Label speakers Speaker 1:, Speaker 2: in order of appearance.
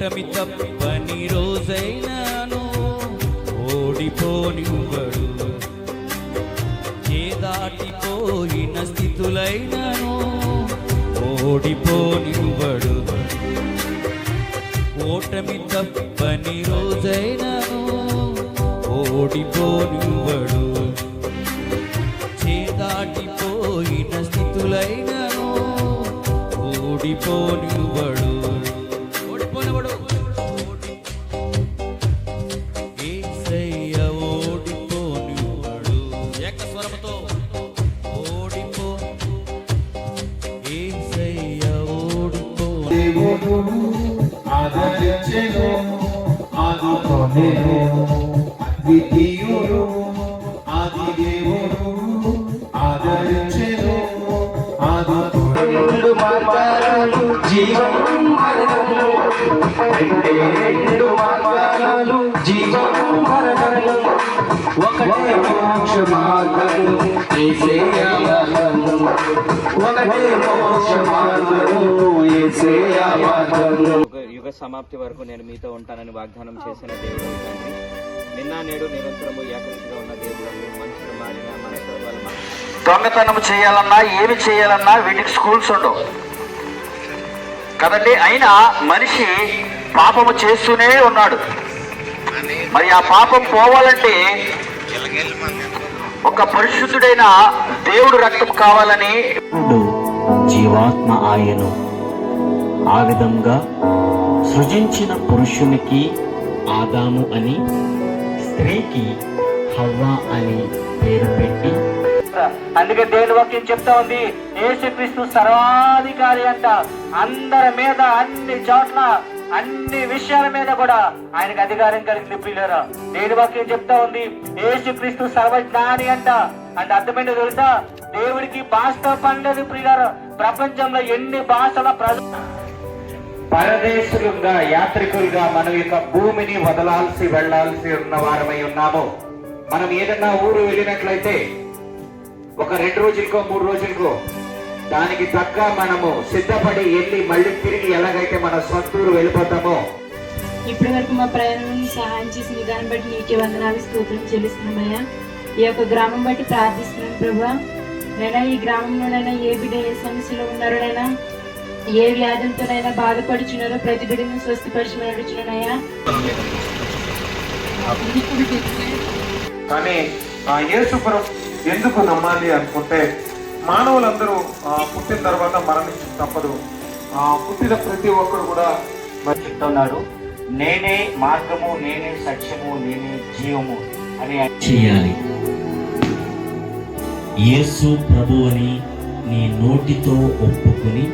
Speaker 1: ఓటమి తప్పని రోజైనాను ఓడిపోనివ్వడు. ఏ దాటిపోయిన స్థితులైనను ఓడిపోనివ్వడు. ఓటమి తప్పని రోజైనను ఓడిపోనివ్వడు. చేదాటిపోయిన ఓడిపోని ఓడిపోనివ్వడు.
Speaker 2: వచ్చెను ఆదితో నేను ద్వితీయుడు ఆది దేవుడు ఆదరించెను ఆదితో రెండు మార్గాలు జీవం మరణము. అంటే రెండు మార్గాలు జీవం మరణము. ఒకటే మోక్ష మార్గము ఏసే మార్గము ఒకటే మోక్ష మార్గము ఏసే మార్గము
Speaker 3: యుగ సమాప్తి వరకు నేను మీతో ఉంటానని వాగ్దానం చేసిన దేవుడు తండ్రి. నిన్న నేడు నిరంతరము ఏకరీతిగా ఉన్న దేవుడు మనుషులు మారిన మనసు వాళ్ళ
Speaker 4: దొంగతనం చేయాలన్నా ఏమి చేయాలన్నా వీటికి స్కూల్స్ ఉండవు. కదండి అయినా మనిషి పాపము చేస్తూనే ఉన్నాడు. మరి ఆ పాపం పోవాలంటే ఒక పరిశుద్ధుడైన దేవుడు రక్తం కావాలని
Speaker 5: జీవాత్మ ఆయను ఆ విధంగా సృజించిన పురుషునికి ఆదాము అని స్త్రీకి హవ్వ అని పేరు పెట్టి.
Speaker 6: అందుకే దేవుని వాక్యం చెప్తా ఉంది యేసుక్రీస్తు సర్వాధికారి అంట. అందరి మీద అన్ని చోట్ల అన్ని విషయాల మీద కూడా ఆయనకు అధికారం కలిగింది ప్రియులరా. దేవుని వాక్యం చెప్తా ఉంది యేసుక్రీస్తు సర్వజ్ఞాని అంట. అంటే అర్థమైంది తెలుసా? దేవుడికి భాషతో పండదు ప్రియులరా. ప్రపంచంలో ఎన్ని భాషల ప్రజలు పరదేశులుగా యాత్రికులుగా మనం యొక్క భూమిని వదలాల్సి వెళ్ళాల్సి ఉన్న వారమై ఉన్నాము. మనం ఏదన్నా ఊరు వెళ్ళినట్లయితే ఒక రెండు రోజులకో మూడు రోజులకో దానికి తగ్గ మనము సిద్ధపడి వెళ్ళి మళ్ళీ తిరిగి ఎలాగైతే మన సొంతూరు వెళ్ళిపోతామో.
Speaker 7: ఇప్పటి వరకు మా ప్రయాణం సహాయం చేసిన దాన్ని బట్టి నీకే వందనాలు స్తోత్రం చెల్లిస్తున్నామయ్యా. ఈ యొక్క గ్రామం బట్టి ప్రార్థిస్తున్నాను ప్రభా. నైనా ఈ గ్రామంలోనైనా ఏ బిడ్డ ఏ సమస్యలో ఉన్నారోనైనా ఏ వ్యాధులతోనైనా బాధపడుచున్నారో ప్రతి బిడ్డను స్వస్థపరిచి అడుగుచున్నానయ్యా
Speaker 2: కానీ ఆ యేసు ప్రభు ఎందుకు నమ్మాలి అనుకుంటే మానవులందరూ ఆ, పుట్టిన తర్వాత మరణించ తప్పదు. ఆ, పుట్టిన ప్రతి ఒక్కరు కూడా మరి
Speaker 6: చెప్తున్నాడు నేనే మార్గము నేనే సత్యము నేనే జీవము అని
Speaker 5: చేయాలి. యేసు ప్రభు అని నీ నోటితో ఒప్పుకుని